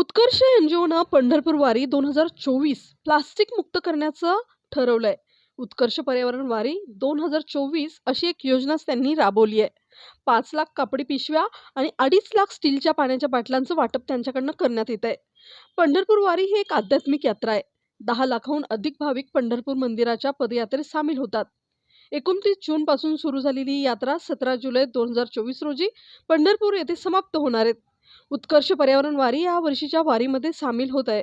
उत्कर्ष एनजीओनं पंढरपूर वारी दोन हजार चोवीस प्लास्टिक मुक्त करण्याचं ठरवलंय. उत्कर्ष पर्यावरण वारी दोन हजार चोवीस अशी एक योजनाच त्यांनी राबवली आहे. पाच लाख कापडी पिशव्या आणि अडीच लाख स्टीलच्या पाण्याच्या बाटल्यांचं वाटप त्यांच्याकडनं करण्यात येत आहे. पंढरपूर वारी ही एक आध्यात्मिक यात्रा आहे. दहा लाखाहून अधिक भाविक पंढरपूर मंदिराच्या पदयात्रेत सामील होतात. एकोणतीस जूनपासून सुरू झालेली ही यात्रा सतरा जुलै दोन हजार चोवीस रोजी पंढरपूर येथे समाप्त होणार आहे. उत्कर्ष पर्यावरण वारी या वर्षीच्या वारीमध्ये सामील होत आहे.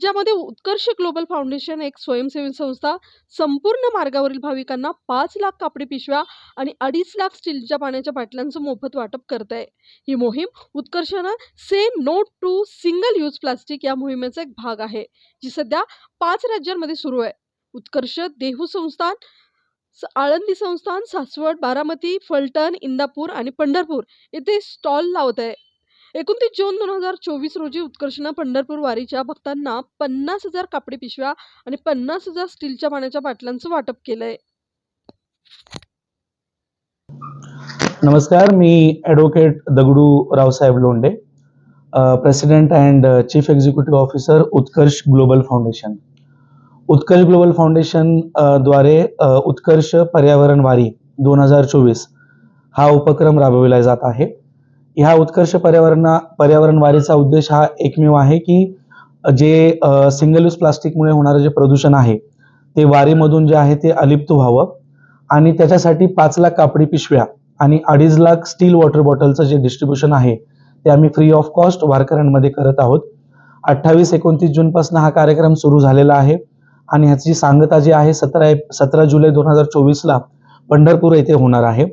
ज्यामध्ये उत्कर्ष ग्लोबल फाउंडेशन एक स्वयंसेवी संस्था संपूर्ण मार्गावरील भाविकांना पाच लाख कापडी पिशव्या आणि अडीच लाख स्टीलच्या पाण्याच्या बाटल्यांचं मोफत वाटप करत आहे. ही मोहीम उत्कर्षानं say no to single use plastic या मोहिमेचा एक भाग आहे जी सध्या पाच राज्यांमध्ये सुरू आहे. उत्कर्ष देहू संस्थान स- आळंदी संस्थान सासवड बारामती फलटण इंदापूर आणि पंढरपूर येथे स्टॉल लावत आहे. एकोणतीस जून दोन हजार चोवीस रोजी उत्कर्षणा पंढरपूर वारीच्या भक्तांना पन्नास हजार कापडी पिशव्या आणि पन्नास हजार स्टीलच्या पाण्याच्या बाटल्यांचं वाटप केलंय. नमस्कार मी advocate Dagadu Raosaheb Londhe president and chief executive officer Utkarsh global foundation. Utkarsh global फाउंडेशनद्वारे Utkarsh पर्यावरण वारी दोन हजार चोवीस हा उपक्रम राबविला जात आहे. ह्या उत्कर्ष पर्यावरणा पर्यावरण वारीचा उद्देश हा एकमेव आहे की जे सिंगल यूज प्लास्टिकमुळे होणारं जे प्रदूषण आहे ते वारीमधून जे आहे ते अलिप्त व्हावं. आणि त्याच्यासाठी पाच लाख कापडी पिशव्या आणि अडीच लाख स्टील वॉटर बॉटलचं जे डिस्ट्रीब्युशन आहे ते आम्ही फ्री ऑफ कॉस्ट वारकऱ्यांमध्ये करत आहोत. अठ्ठावीस एकोणतीस जूनपासून हा कार्यक्रम सुरू झालेला आहे. आणि ह्याची सांगता जी आहे सतरा सतरा जुलै दोन हजार चोवीसला पंढरपूर येथे होणार आहे.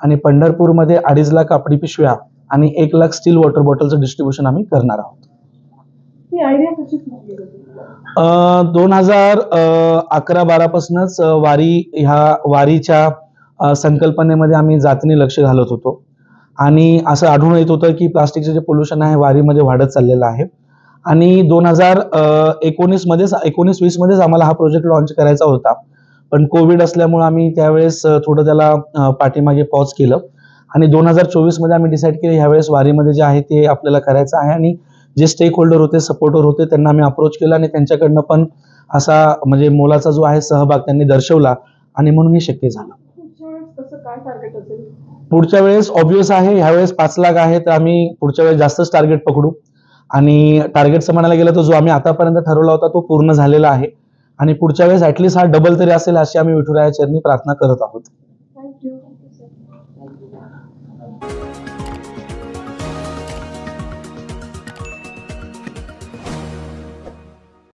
आणि पंढरपूरमध्ये अडीच लाख कापडी पिशव्या आणि एक लाख स्टील वॉटर बॉटलचं डिस्ट्रीब्युशन आम्ही करणार आहोत. ही दोन हजार अकरा बारापासूनच अ, वारी ह्या वारीच्या संकल्पनेमध्ये आम्ही जातीने लक्ष घालत होतो. आणि असं आढळून येत होतं की प्लास्टिकचं जे पोल्युशन आहे वारीमध्ये वाढत चाललेलं आहे. आणि दोन हजार एकोणीसमध्येच एकोणीस वीसमध्येच आम्हाला हा प्रोजेक्ट लॉन्च करायचा होता. पण कोविड असल्यामुळे आम्ही त्यावेळेस थोडं त्याला पाठीमागे पॉज केलं. आणि दोन हजार चोवीसमध्ये आम्ही डिसाईड केलं ह्यावेळेस वारीमध्ये जे आहे ते आपल्याला करायचं आहे आणि जे स्टेक होल्डर होते सपोर्टर होते त्यांना आम्ही अप्रोच केला आणि त्यांच्याकडनं पण असा म्हणजे मोलाचा जो आहे सहभाग त्यांनी दर्शवला आणि म्हणून हे शक्य झालं. पुढच्या वेळेस पुढच्या ऑब्विस आहे ह्यावेळेस पाच लाख आहे तर आम्ही पुढच्या वेळेस जास्तच टार्गेट पकडू. आणि टार्गेटचं म्हणायला गेलं तर जो आम्ही आतापर्यंत ठरवला होता तो पूर्ण झालेला आहे. आणि पुढच्या वेळेस ऍटलीस्ट हा डबल तरी असेल अशी आम्ही विठुराया चरणी प्रार्थना करत आहोत. Thank you.